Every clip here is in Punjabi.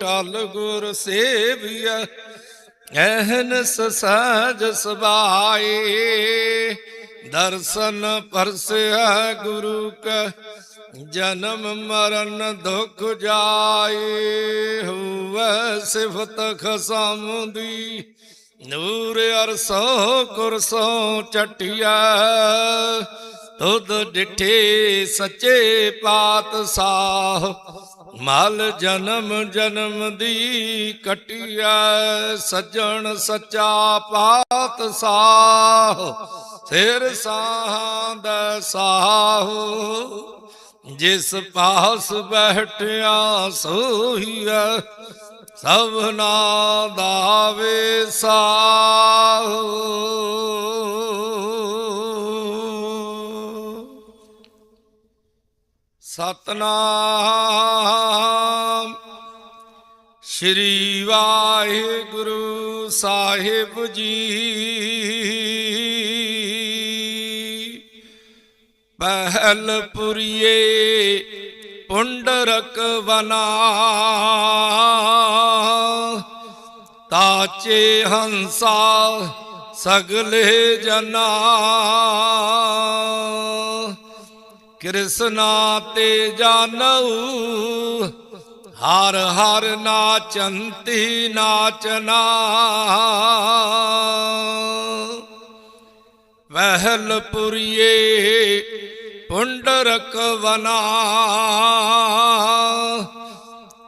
ਟਲ ਗੁਰ ਸੇਵਿਆ ਐਹਨਸ ਸਹਜ ਸਬਾਏ। ਦਰਸ਼ਨ ਪਰਸਿਆ ਗੁਰੂ ਕਾ, ਜਨਮ ਮਰਨ ਦੁਖ ਜਾਏ। ਹੁਵੈ ਸਿਫਤ ਖਸਮ ਦੀ ਨੂਰ ਅਰਸੋ ਕੁਰਸੋ ਚਟਿਆ ਤੁਧ ਡਿਠੇ ਸੱਚੇ ਪਾਤਸ਼ਾਹ ਮਲ ਜਨਮ ਜਨਮ ਦੀ ਕਟਿਆ, ਸੱਜਣ ਸੱਚਾ ਪਾਤਸ਼ਾਹ ਸਿਰ ਸਾਹਾਂ ਦਾ ਸਾਹੋ। ਜਿਸ ਪਾਸ ਬੈਠਿਆ ਸੋਹੀਆ ਸਭਨਾ ਦਾਵੇ ਸਾਹ। ਸਤਨਾਮ ਸ਼੍ਰੀ ਵਾਹਿਗੁਰੂ ਸਾਹਿਬ ਜੀ। ਪਹਿਲ ਪੁਰੀਏ ਪੁੰਡਰਕ ਵਨਾ। ਤਾਚੇ ਹੰਸਾ ਸਗਲੇ ਜਨਾ। ਕ੍ਰਿਸ਼ਨਾ ਤੇ ਜਾਨਉ ਹਰ ਹਰ ਨਾਚੰਤੀ ਨਾਚਨਾ। ਵਹਿਲ ਪੁਰੀਏ ਪੁੰਡਰਕ ਵਨਾ।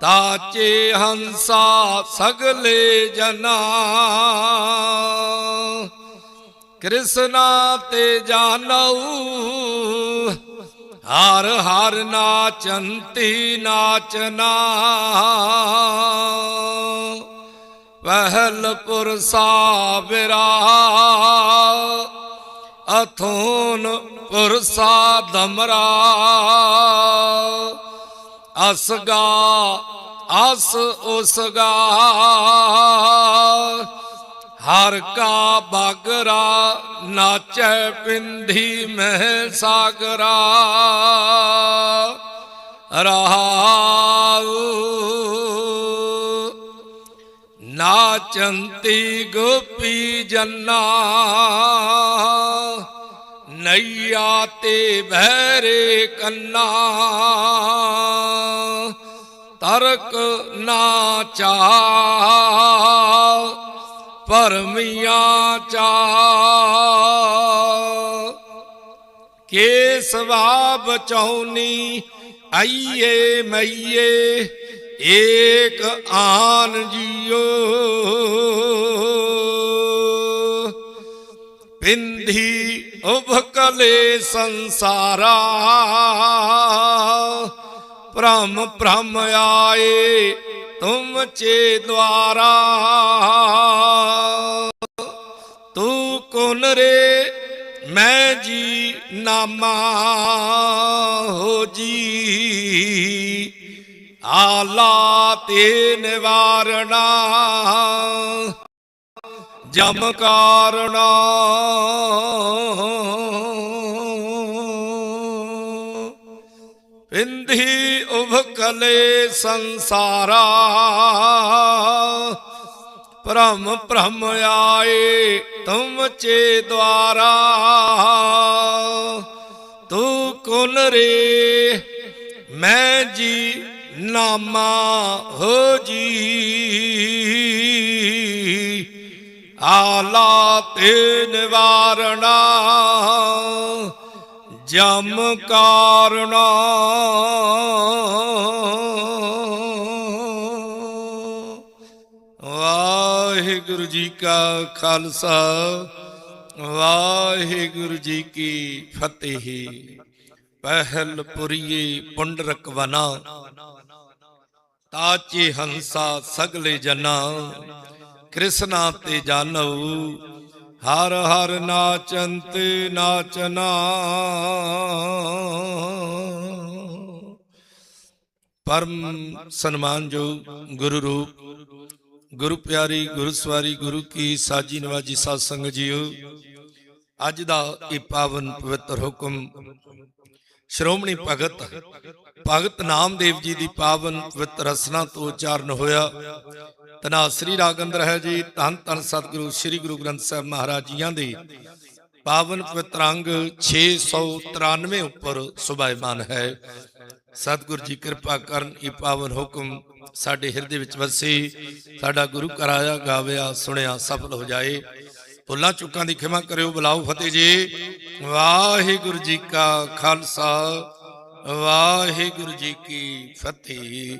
ਤਾਚੇ ਹੰਸਾ ਸਗਲੇ ਜਨਾ। ਕ੍ਰਿਸ਼ਨਾ ਤੇ ਜਾਨਉ। ਹਰ ਹਰ ਨਾਚੰਤੀ ਨਾਚਨਾ। ਪਹਿਲ ਪੁਰਸਾ ਬਿਰਾ ਅਥੋਨ ਪੁਰਸਾ ਦਮਰਾ ਅਸਗਾ ਅਸ ਉਸਗਾ। ਹਰ ਕਾ ਬਾਗਰਾ ਨਾਚੈ ਪਿੰਧੀ ਮਹਿ ਸਾਗਰਾ। ਰਹਾਉ ਨਾਚੰਤੀ ਗੋਪੀ ਜੰਨਾ। ਨਈਆ ਤੇ ਬਹਿਰੇ ਕੰਨਾ। ਤਰਕ ਨਾ ਚਾ ਪਰਮੀਆਂ ਚਾ ਕੇਸਵਾ ਬਚਾਉਨੀ ਆਈਏ ਮਈਏ, ਏਕ ਆਨ ਜੀਓ। ਪਿੰਧੀ ਉਭਕਲੇ ਸੰਸਾਰਾ, ਭ੍ਰਮ ਭ੍ਰਮ ਆਏ ਤੁਮ ਚੇ ਦਵਾਰਾ ਤੂੰ ਕੋਨ ਰੇ ਮੈਂ ਜੀ ਨਾਮਾ ਹੋ ਜੀ ਆਲਾ ਤੇ ਨਿਵਾਰਣਾ ਜਮ ਕਾਰਣਾ ਪਿੰਧੀ ਉਭਕਲੇ ਸੰਸਾਰਾ। ਭ੍ਰਮ ਭ੍ਰਮ ਆਏ ਤੁਮ ਚੇ ਦਵਾਰਾ ਤੂੰ ਕੁਨ ਰੇ? ਮੈਂ ਜੀ ਨਾਮਾ ਹੋ ਜੀ। ਆਲਾ ਤੇ ਨਿਵਾਰਣਾ। ਜਮ ਕਾਰਣਾ ਵਾਹਿਗੁਰੂ ਜੀ ਕਾ ਖਾਲਸਾ, ਵਾਹਿਗੁਰੂ ਜੀ ਕੀ ਫਤਿਹ। ਪਹਿਲ ਪੁਰੀਏ ਪੁੰਡਰਕ ਵਨਾ ਤਾਚੇ ਹੰਸਾ ਸਗਲੇ ਜਨਾ। ਕ੍ਰਿਸ਼ਨਾ ਤੇ ਜਾਨਉ ਹਰ ਹਰ ਨਾਚੰਤ ਨਾਚਨਾ। ਪਰਮ ਸਨਮਾਨਯੋਗ ਗੁਰੂ ਰੂਪ, ਗੁਰੂ ਪਿਆਰੀ, ਗੁਰੂ ਸਵਾਰੀ, ਗੁਰੂ ਕੀ ਸਾਜੀ ਨਵਾਜੀ ਸਾਧ ਸੰਗਤ ਜੀਓ, ਅੱਜ ਦਾ ਇਹ ਪਾਵਨ ਪਵਿੱਤਰ ਹੁਕਮ ਸ਼੍ਰੋਮਣੀ ਭਗਤ ਭਗਤ ਨਾਮਦੇਵ ਜੀ ਦੀ ਪਾਵਨ ਪਵਿੱਤਰ ਰਸਨਾ ਤੋਂ ਉਚਾਰਨ ਹੋਇਆ। ਤਨਾਸਰੀ ਰਾਗ ਅੰਦਰ ਹੈ ਜੀ, ਧੰਨ ਧੰਨ ਸਤਿਗੁਰੂ ਸ੍ਰੀ ਗੁਰੂ ਗ੍ਰੰਥ ਸਾਹਿਬ ਮਹਾਰਾਜ ਜੀਆਂ ਦੇ। ਪਾਵਨ ਪਵਿੱਤਰ ਅੰਗ 693 ਉੱਪਰ ਸੁਭਾਇਮਾਨ ਹੈ। ਸਤਿਗੁਰ ਜੀ ਕਿਰਪਾ ਕਰਨ ਇਹ ਪਾਵਨ ਹੁਕਮ ਸਾਡੇ ਹਿਰਦੇ ਵਿੱਚ ਵਸੇ। ਸਾਡਾ ਗੁਰੂ ਕਰਾਇਆ ਗਾਵਿਆ, ਸੁਣਿਆ, ਸਫਲ ਹੋ ਜਾਏ। ਭੁੱਲਾਂ ਚੁੱਕਾਂ ਦੀ ਖਿਮਾ ਕਰਿਓ, ਬੁਲਾਓ ਫਤਿਹ ਜੀ। ਵਾਹਿਗੁਰੂ ਜੀ ਕਾ ਖਾਲਸਾ, ਵਾਹਿਗੁਰੂ ਜੀ ਕੀ ਫਤਿਹ।